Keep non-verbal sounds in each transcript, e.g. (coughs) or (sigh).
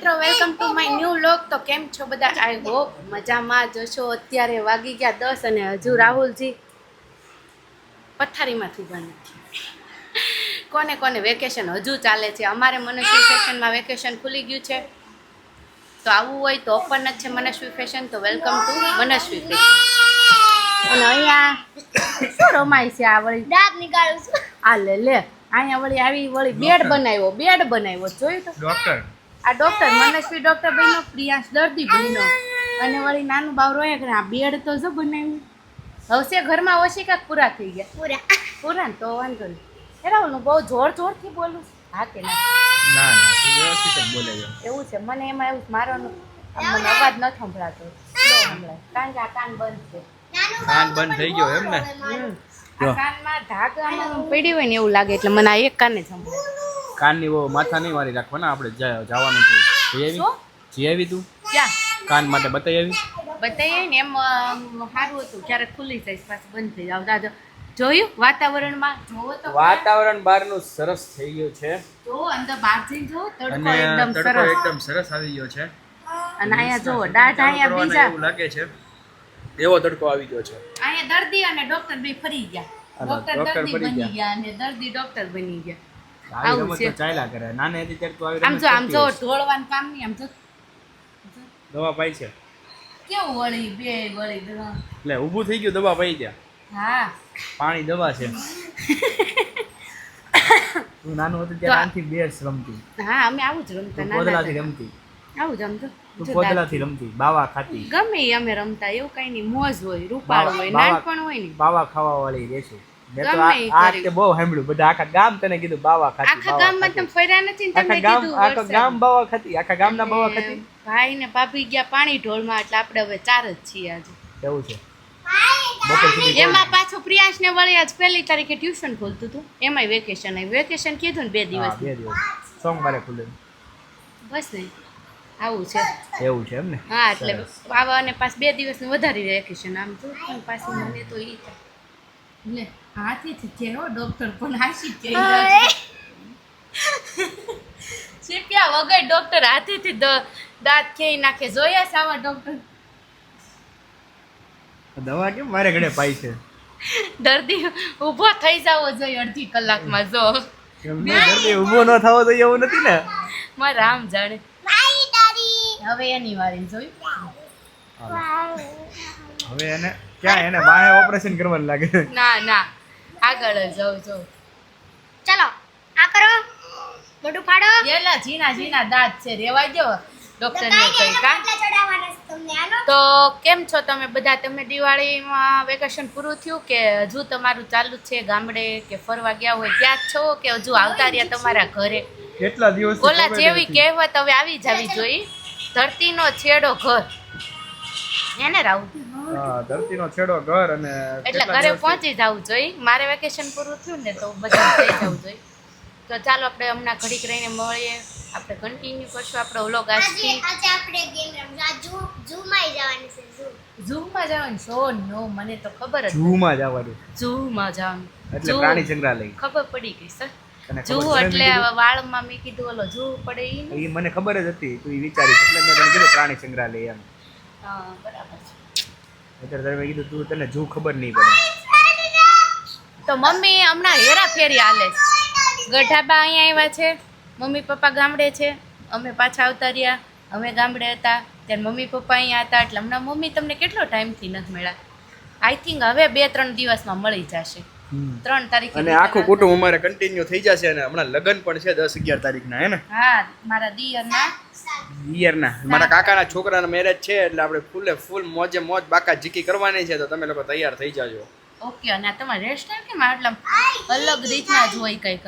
મિત્રો welcome to my new look તો કેમ છો બધા? આઈ હોપ મજામાં જશો અત્યારે વાગી ગયા દસ અને હજુ રાહુલજી પથારીમાંથી બને કોને કોને વેકેશન હજુ ચાલે છે? અમારે મનસ્વી ફેશનમાં વેકેશન ખુલી ગયું છે. તો આવવું હોય તો ઓપન જ છે મનસ્વી ફેશન તો વેલકમ ટુ મનસ્વી ફેશન અને અહીંયા શું રમાય છે આ વળી? દાંત નીકાળું છું. આ લે લે. અહીંયા વળી આવી વળી બેડ બનાવ્યો બેડ બનાવ્યો. જોયું તો? ડોક્ટર આ ડોક્ટર મનસ્વી ડોક્ટર બન્યો પ્રિયાંશ દર્દી બન્યો. અને વળી નાનું બાવ રોયા કે આ બેડ તો જો બનાવ્યું. હવસે ઘરમાં ઓછી કાંક પૂરા થઈ ગયા. પૂરા. પૂરા ને તો વાંધો નહીં. એ રાહુલ હું બહુ જોર જોરથી બોલું. હા કે ના? ના ના વ્યવસ્થિત બોલે એવું છે? મને એમાં એવું મારો આમ મને અવાજ ન સંભળાતો. કારણ કે આ કાન બંધ છે. કાન બંધ થઈ ગયો એમ ને? હમ. આ કાનમાં ધાક પીડી પડી હોય ને એવું લાગે એટલે મને આ એક કાને સંભળાય. કાનની માથા નહીં મારી રાખવાના આપણે જવાનું છે. જઈ આવી? જઈ આવી તું? ક્યાં? કાન માટે બતાવી આવી? બતાવીએ ને એમ સારું હતું. ક્યારેક ખુલ્લી જાય પાછું બંધ થઈ જાવ. દાદા જોયું? વાતાવરણમાં? જોવો તો વાતાવરણ બહારનું સરસ થઈ ગયું છે. તો અંદર બહાર જઈને જો તડકો એકદમ સરસ. એકદમ સરસ આવી ગયો છે. અને અહીંયા જો દાઢ અહીંયા બીજા એવું લાગે છે. એવો તડકો આવી ગયો છે. અહીંયા દર્દી અને ડોક્ટર બે ફરી ગયા. ડોક્ટર દર્દી બની ગયા. ગયા અને દર્દી ડોક્ટર બની ગયા. આવી આવું છે. ચાલ્યા કરે. નાને હતી ત્યારે તું આવી આમ જો આમ જો ઢોળવાનું કામ નહીં આમ જો. દવા પાઈ છે. કેવું વળી? બે વળી ત્રણ. એટલે ઊભું થઈ ગયું દવા પાઈ ગયા. હા. પાણી દવા છે. (coughs) તું નાનું હતું ત્યારે આનથી બેસ રમતી. હા અમે આવું જ રમતા નાના રમતી. આવું જ રમતો તું રમતી બાવા ખાતી. ગમે અમે રમતા એવું કઈ નહીં. મોજ હોય રૂપાળ હોય નાનપણ હોય ને. બાવા ખાવા વાળી રહેશે. મેં તો આ ઈ આ કરી. તે બહુ સાંભળ્યું. બધા આખા ગામ તને કીધું બાવા ખાતી આખા ગામમાં તમે ફર્યા નથી તમને કીધું આખા ગામ બાવા ખાતી આખા ગામના બાવા ખાતી? ભાઈ ને ભાભી ગયા પાણી ઢોળમાં એટલે આપણે હવે ચાર જ છીએ આજે. એવું છે. એમાં પાછું પ્રિયાંશ ને વળી આજ પહેલી તારીખે ટ્યુશન ખોલતું હતું. એમાંય વેકેશન આવ્યું. વેકેશન કીધું ને બે દિવસ બે દિવસ. સોમવારે ખુલે. બસ ને. આવું છે. એવું છે એમ ને? હા એટલે. આવા અને પાછ બે દિવસનું વધારી વેકેશન આમ તો પાછું મને તો ઈ થાય. લે હાથેથી છે હો ડોક્ટર પણ હાસી જ જાય વગર ડોક્ટર હાથેથી દાંત ખેઈ નાખે? જોયા સાવા ડોક્ટર દવા કેમ મારે ઘડે પાઈ છે? દર્દી ઊભો થઈ જાવો જોઈએ અડધી કલાકમાં જો. દર્દી ઊભો ન થવો જોઈએ એવું નથી ને? મારે રામ જાણે. હવે એની વારી જોયું હવે એને ક્યાં એને વાહે ઓપરેશન કરવાનું લાગે? ના ના. આગળ જાવ જાઉં ચલો આ કરો. મોટું ફાડો. એલા જીના જીના દાંત છે. રેવા દો ડોક્ટરને કહી કા? તો કેમ છો તમે બધા? તમે દિવાળીમાં વેકેશન પૂરું થયું કે હજુ તમારું ચાલુ છે ગામડે કે ફરવા ગયા હોય ત્યાં જ છો કે હજુ આવતા રહ્યા તમારા ઘરે? કેટલા દિવસ ઓલા જેવી કહેવત હવે આવી જાવી આવી જોઈ. ધરતીનો છેડો ઘર. એને રાવું. હા ધરતીનો છેડો ઘર અને એટલે ઘરે પહોંચી જવું જોઈએ. મારે વેકેશન પૂરું થયું ને તો બધા થઈ જવું જોઈએ. તો ચાલો આપણે હમણાં ઘડીક રહીને મળીએ. આપણે કન્ટિન્યુ કરશું આપણો વ્લોગ આજે આજથી. આજે આપણે ગેમ રમવા ઝૂ ઝૂમાં જવાની છે ઝૂ ઝૂમાં જવાનું? શો નો મને તો ખબર જ ઝૂમાં જવાનું. ઝૂમાં જવાનું. એટલે પ્રાણી સંગ્રહાલય. ખબર પડી ગઈ સર. જુઓ એટલે વાળમાં મેં કીધું ઓલો જુઓ પડે ઈ. ને? એ મને ખબર જ હતી તું વિચારી એટલે મેં તને કીધું પ્રાણી સંગ્રહાલય એમ. હા બરાબર છે. અત્યારે તમે કીધું તું તને જો ખબર નહીં પડે. તો મમ્મી હમણાં હેરાફેરી હાલે છે. ગઢાબા અહીંયા આવ્યા છે, મમ્મી પપ્પા ગામડે છે, અમે પાછા આવતા રહ્યા, અમે ગામડે હતા, ત્યારે મમ્મી પપ્પા અહીંયા હતા, એટલે હમણાં મમ્મી તમને કેટલો ટાઈમથી નથી મળ્યા? આઈ થિંક હવે બે ત્રણ દિવસમાં મળી જશે. ત્રણ તારીખ અને આખું કુટુંબ અમારે કન્ટિન્યુ થઈ જશે અને હમણાં લગ્ન પણ છે દસ અગિયાર તારીખના હે ને? હા મારા દિયરના. દિયરના. મારા કાકાના છોકરાના મેરેજ છે એટલે આપણે ફૂલે ફૂલ મોજે મોજ બાકા જીકી કરવાની છે તો તમે લોકો તૈયાર થઈ જાજો. ઓકે અને તમારે તમારે કે કેમ? એટલે અલગ રીતના જ હોય કંઈક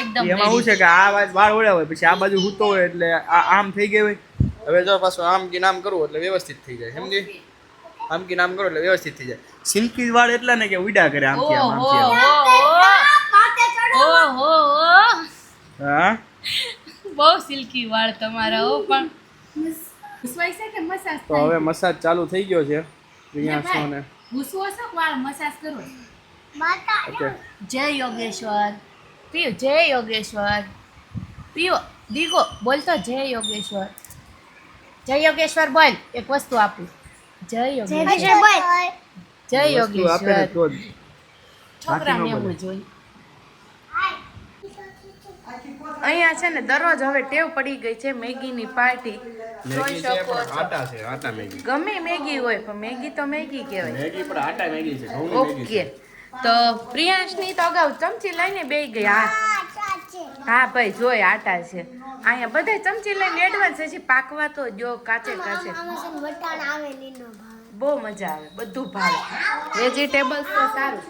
એકદમ એમાં શું છે કે આ વાત વાળ ઓળ્યા હોય પછી આ બાજુ હૂતો હોય એટલે આ આમ થઈ ગઈ હોય. હવે જો પાછું આમ કે નામ કરવું એટલે વ્યવસ્થિત થઈ જાય સમજી? આમ કે નામ કરો એટલે વ્યવસ્થિત થઈ જાય. સિલ્કી વાળ એટલા ને કે ઉડા કરે આમ કે આમ આમ ઓહો ઓહો હા બહુ સિલ્કી વાળ તમારા ઓ પણ કે મસાજ તો હવે મસાજ ચાલુ થઈ ગયો છે પ્રિયાંશનો સોને. ઘૂસવો છો વાળ મસાજ કરો? માતા જય યોગેશ્વર. પીઓ જય યોગેશ્વર. પીઓ દીગો બોલ તો જય યોગેશ્વર. જય યોગેશ્વર બોલ એક વસ્તુ આપું. જય યોગેશ્વર. જય ને યોગેશ્વર. છોકરાને ન એવું બોલે. અહીંયા છે ને દરરોજ હવે ટેવ પડી ગઈ છે મેગીની પાર્ટી. જોઈ મેગી શકો છો. આટા છે આટા મેગી. ગમે મેગી હોય પણ મેગી તો મેગી કહેવાય. મેગી પણ આટા મેગી છે ઓકે. તો તો પ્રિયાંશની તો અગાઉ ચમચી લઈને બે ગઈ. હા. આ ચાચે હા ભાઈ જોઈ આટા છે. અહીંયા બધા ચમચી લઈને એડવાન્સ હજી પાકવા તો જો કાચે કાચે. છે બહુ મજા આવે બધું ભાવે. વેજીટેબલ્સ તો સારું.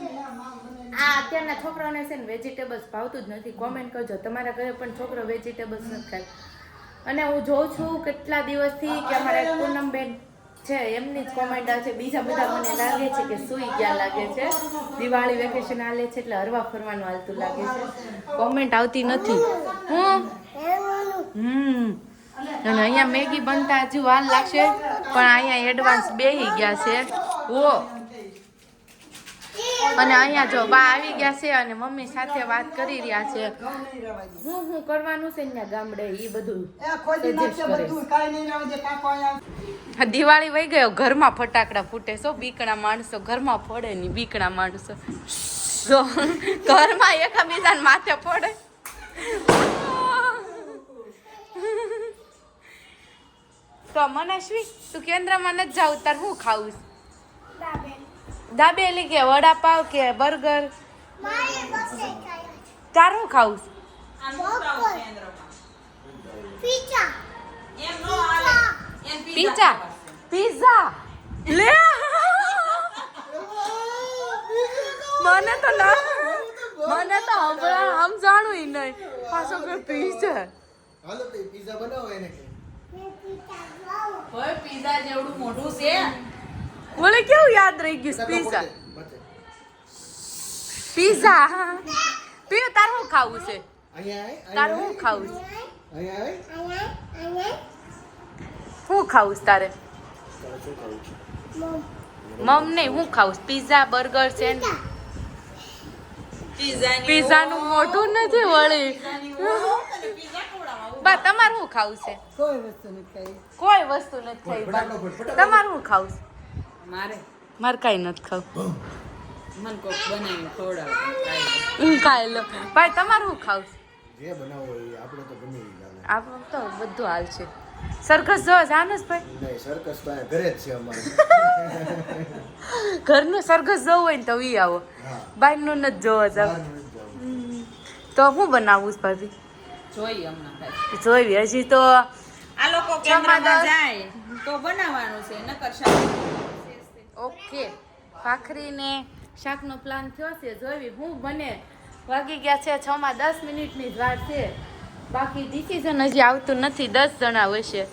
આ અત્યારના છોકરાઓને છે ને વેજીટેબલ્સ ભાવતું જ નથી. કોમેન્ટ કરજો. તમારા ઘરે પણ છોકરો વેજીટેબલ્સ નથી ખાય. અને હું જોઉં છું કેટલા દિવસથી કે અમારે પૂનમબેન છે એમની જ કોમેન્ટ આવે છે. બીજા બધા મને લાગે છે કે સુઈ ગયા લાગે છે. દિવાળી વેકેશન હાલે છે એટલે હરવા ફરવાનું હાલતું લાગે છે. કોમેન્ટ આવતી નથી. હું? હમ. અને અહીંયા મેગી બનતા હજુ વાર લાગશે પણ અહીંયા એડવાન્સ બેહી ગયા છે. ઓ. અને અહીંયા જો બા આવી ગયા છે અને મમ્મી સાથે વાત કરી રહ્યા છે. હું હું કરવાનું છે અહીંયા ગામડે એ બધું દિવાળી વહી ગયો ઘરમાં ફટાકડા ફૂટે સો બીકણા માણસો ઘરમાં ફોડે નહીં બીકણા માણસો. જો ઘરમાં એકબીજાને માથે પડે તો મનસ્વી તું કેન્દ્રમાં નથી જાવ તાર હું ખાવું દાબેલી. કે વડાપાવ કે બર્ગર? મારે બસે ખાય તાર હું ખાવું છે? પીઝા પિઝા લે મને તો ના મને તો હમણાં સમજાણું ય નહીં. પાછો કે પીઝા હાલો તો પીઝા બનાવો એને કે. પીઝા જેવડું મોટું છે. મને કેવું યાદ રહી ગયું પીઝા પીઝા પીઓ તાર હું ખાવું છે? અહીંયા તાર હું ખાવું છે? અહીંયા હું ખાવું તારે? મમ નહીં હું ખાવું પીઝા બર્ગર સેન્ડવિચ પીઝા પીઝાનું મોઢું નથી વળી. (laughs) બા તમારે શું ખાવું છે? કોઈ વસ્તુ નથી ખાઈ. કોઈ વસ્તુ નથી ખાઈ તમારે શું ખાવું છે? મારે. મારે કાંઈ નથી ખાવું. મન કોક બનાવીને ખવડાવે. હું ખાઈ લો ભાઈ તમારે શું ખાવું છે? જે બનાવો એ આપણે તો ગમે આપણે તો બધું હાલ છે. સરઘસ જો જાનસ ભાઈ નહીં સરકસ તો અહીંયા ઘરે જ છે અમારે. (laughs) ઘરનું સરકસ જોવું હોય ને તો ઈ આવો. બહારનું નથી જોવા જાવ. તો હું બનાવું છે ભાભી? જોઈએ હમણાં ખાઈ જોઈ હજી તો આ લોકો કેન્દ્રમાં જાય તો બનાવવાનું છે નકર શાક. ઓકે. ભાખરીને શાકનો પ્લાન થયો છે જોઈવી હું બને. વાગી ગયા છે છ માં દસ મિનિટની જ વાર છે. બાકી ડિસિઝન હજી આવતું નથી. દસ જણા હશે.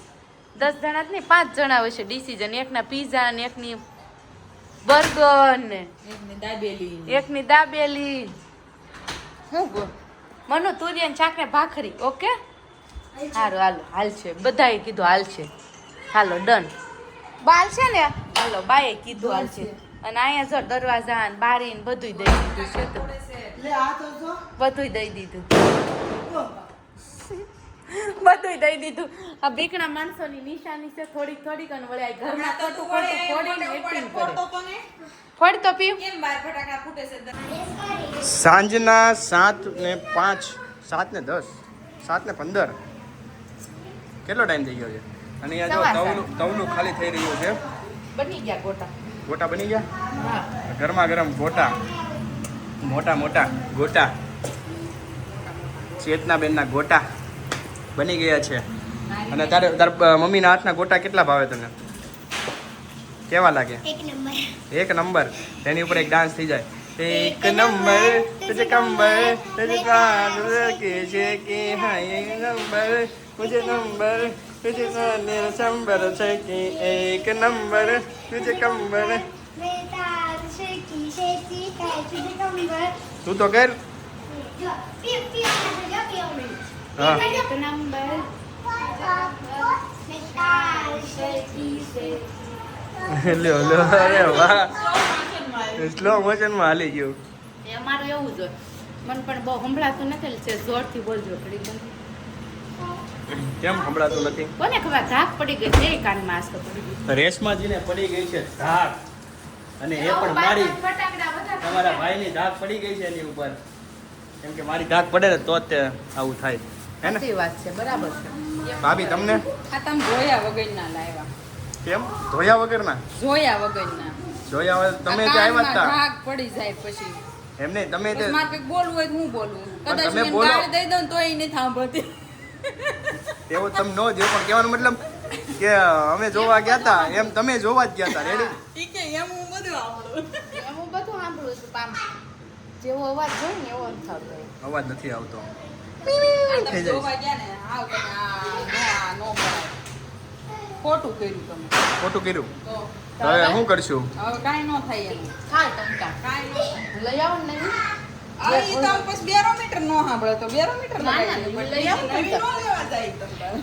દસ જણા જ નહીં પાંચ જણા હશે ડિસિઝન એકના પીઝા ને એકની બર્ગર ને. એકની દાબેલી શું દાબેલી. હું ગો મનુ તુરિયન શાક ભાખરી ઓકે? સારું હાલો હાલ છે. બધાએ કીધું હાલ છે. હાલો ડન. બાલ છે ને? હાલો બાએ કીધું હાલ છે. અને અહીંયા જો દરવાજા ને બારી ને બધું દઈ દીધું છે તો. બધું દઈ દીધું. બધું દઈ દીધું. આ બીકણા માણસોની નિશાની છે થોડીક થોડીક અને વળી આ ઘરમાં ખોટું ખોટું ફોડતો ફોડ તો પીવ. કેમ બાર ફટાકડા ફૂટે છે સાંજના સાત ને પાંચ સાત ને દસ સાત ને પંદર. કેટલો ટાઈમ થઈ ગયો છે? અને અહીંયા જો તવનું તવનું ખાલી થઈ રહ્યું છે. બની ગયા ગોટા. ગોટા બની ગયા? ગરમા ગરમ ગોટા. મોટા મોટા ગોટા. ચેતનાબેનના ગોટા. બની ગયા છે. અને તારે તારા મમ્મીના હાથના ગોટા કેટલા ભાવે તને? કેવા લાગે? એક નંબર. તેની ઉપર એક ડાન્સ થઈ જાય. એક નંબર. તુજે કંબર તુજે પ્રાણ કે જે કે હા એક નંબર. તુજે નંબર તુજે સાને સંબર છે કે એક નંબર. તુજે કંબર તું તો કર. હા. એક (laughs) નંબર લ્યો લ્યો અરે વાહ. સ્લો મોશનમાં હાલી ગયું. એ અમારું એવું જ મને પણ બહુ સંભળાતું નથી એટલે જોરથી બોલજો ઘડી કેમ સંભળાતું નથી? કોને ખબર? ધાક પડી ગઈ છે કાનમાં આજ તો પડી ગઈ રેશમાજીને પડી ગઈ છે ધાક. અને એ પણ મારી તમારા ભાઈની ધાક પડી ગઈ છે એની ઉપર. કેમ કે મારી ધાક પડે ને તો જ તે આવું થાય. હે ને? વાત છે બરાબર છે. ભાભી તમને? આ તમે જોયા વગરના લાવ્યા. કેમ? ધોયા વગરના? જોયા વગરના. જોયા વગર તમે ત્યાં આવ્યા કાનમાં પડી જાય પછી. એમને તમે તે મારે કંઈક બોલવું હોય તો હું બોલું. કદાચ તમે મેં ગાળ દઈ દઉં ને તોય નહીં સાંભળતી તેવું તમે ન જો પણ કહેવાનો મતલબ કે અમે જોવા ગયા હતા. એમ તમે જોવા જ ગયા હતા રેડી એમ હું બધું આવડું એમ હું બધું સાંભળું છું પામ જેવો અવાજ હોય ને એવો નથી અવાજ નથી આવતો. થઈ જાય. જોવા ગયા ને હાવ તમે આ નો આ ખોટું કર્યું તમે. ખોટું કર્યું? હવે શું કરશું? હવે કાઈ નો થાય એનું ખાય ટમટા. કાંઈ થાય. લઈ આવો ને આ ઈ તો પછી બેરોમીટર નો સાંભળે તો બેરોમીટર ના, ના, લગાવી દે. લઈ આવો નવી ને. નો લેવા જાય તમારે.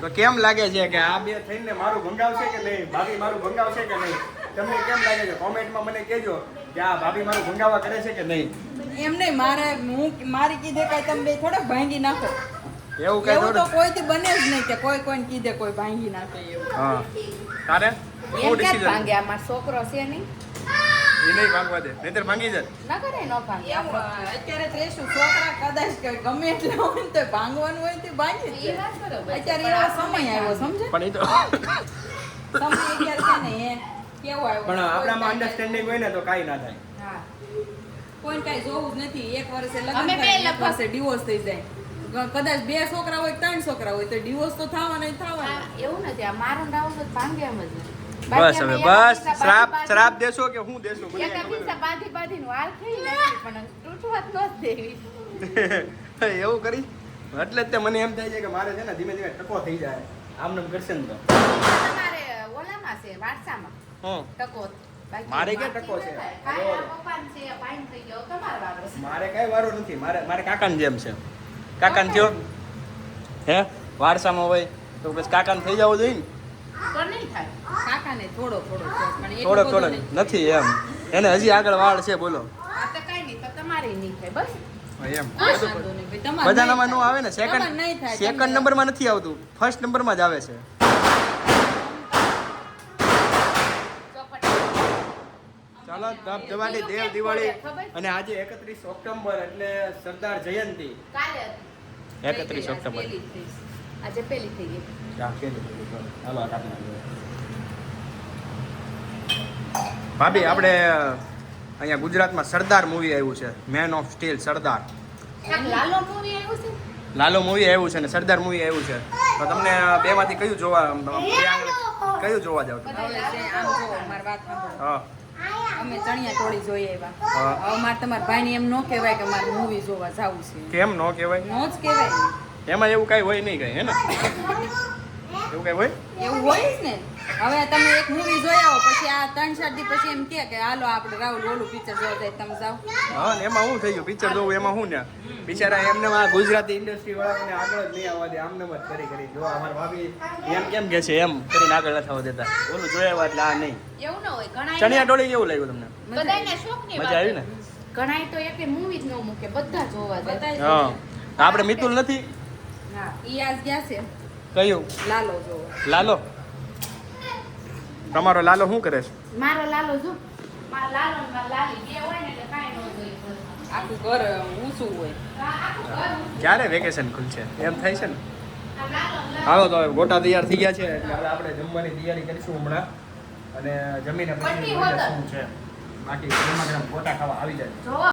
તો કેમ લાગે છે કે આ બે થઈને મારું ભંગાવશે કે નહીં? ભાભી મારું ભંગાવશે કે નહીં? તમને કેમ લાગે છે? કોમેન્ટમાં મને કહેજો કે આ ભાભી મારું ભંગાવા કરે છે કે નહીં? એમ નહીં મારે હું મારી કીધે કાંઈ તમે બે થોડોક ભાંગી નાખો. એવું કઈ એવું તો કોઈથી બને જ નહીં કે કોઈ કોઈને કીધે કોઈ ભાંગી નાખે એવું. હા. તારે? એમ કે ભાંગે? આ મારો છોકરો છે નહીં? એ નહીં ભાંગવા દે. નહીતર ભાંગી જાય? ના કરે ન ભાંગે. અત્યારે જ છોકરા કદાચ ગમે એટલે હોય તો ભાંગવાનું હોય તે ભાંગી એ વાત બરોબર અત્યારે એવો સમય આવ્યો સમજે પણ એ તો સમય અત્યારે છે ને એ કેવો આવ્યો? પણ આપણામાં અન્ડરસ્ટેન્ડિંગ હોય ને તો કઈ ના થાય. હા કોઈને કાંઈ જોવું જ નથી. એક વર્ષે લગ્ન થાય એક વર્ષે ડિવોર્સ થઈ જાય. કદાચ બે છોકરા હોય ત્રણ છોકરા હોય તો ડિવોર્સ તો થવાના થવાના. એવું નથી. આ મારો ને તો ભાંગે એમ જ. બસ હવે બસ. શ્રાપ શ્રાપ દેશો કે હું દેશો? મને પીસા બાંધી બાંધીને વાળ થઈ નથી પણ તૂટવા જ ન દેવી. (laughs) એવું કરી? એટલે જ તે મને એમ થાય છે કે મારે છે ને ધીમે ધીમે ટકો થઈ જાય. આમ નામ કરશે ને તો. તમારે ઓલામાં છે વારસામાં. હં. ટકો. મારે ક્યાં ટકો છે? મારે કઈ વારો નથી મારે મારે કાકાની જેમ છે. કાકાને થયો? હે? વારસામાં હોય તો પછી કાકાને થઈ જવું જોઈએ ને? થોડો થોડો બધો. નથી એમ. એને હજી આગળ વાળ છે બોલો. નહીં બધાનામાં નો આવે ને? સેકન્ડ સેકન્ડ નંબરમાં નથી આવતું. ફર્સ્ટ નંબરમાં જ આવે છે. ચાલો ધબ ધબાટી દેવ દિવાળી અને આજે એકત્રીસ ઓક્ટોબર એટલે સરદાર જયંતિ. એકત્રીસ ઓક્ટોબર. આજે પેલી થઈ ગઈ. ભાભી આપણે અહીંયા ગુજરાતમાં સરદાર મૂવી આવ્યું છે. Man of steel Sardar. Lalo movie આવ્યું છે? લાલો મૂવી આવ્યું છે ને સરદાર મૂવી આવ્યું છે. તો તમને બેમાંથી કયું જોવા કયું જોવા જાવ. હા. અમે ચણિયા ટોળી જોઈએ એવા હવે મારે તમારા ભાઈને એમ ન કહેવાય કે મારે મૂવી જોવા જવું છે. કેમ ન કહેવાય? નો જ કહેવાય. એમાં એવું કાંઈ હોય નહીં કાંઈ હે ને? એવું કાંઈ હોય? એવું હોય જ ને. હવે તમે એક મૂવી જોઈ આવો પછી આ ત્રણ ચાર દી પછી એમ કહે કે હાલો આપણે રાહુલ ઓલું પિક્ચર જોવા જાય તમે જાઓ. હા ને એમાં શું થઈ ગયું? પિક્ચર જોવું એમાં શું ને બિચારા એમને આ ગુજરાતી ઇન્ડસ્ટ્રી વાળાને આગળ જ નહીં આવવા દે આમને જ કરી કરી. જો અમારા ભાભી એમ કેમ કે છે એમ કરીને આગળ નથી આવવા દેતા. ઓલું જોયા એટલે આ નહીં. એવું ન હોય ઘણા ચણિયા ટોળી કેવું લાગ્યું તમને? બધાયના શોખની મજા આવી ને? ઘણા તો એકે મૂવી જ ન મૂકે બધા જોવા જાય. હા. જોઈએ. આપણે મિતુલ નથી? હા ઈ આજ ગયા છે. કયું? લાલો જો લાલો? તમારો લાલો શું કરે છે? મારો લાલો જો. મારો લાલો મારો લાલી બે હોય ને એટલે કાઈ ન જોઈએ આખું ઘર ઊંચું હોય. ક્યારે વેકેશન ખુલશે? એમ થાય છે ને. હાલો તો હવે ગોટા તૈયાર થઈ ગયા છે. એટલે હવે આપણે જમવાની તૈયારી કરીશું હમણાં. અને જમીને પછી. શું છે. બાકી ગોટા ખાવા આવી જાય.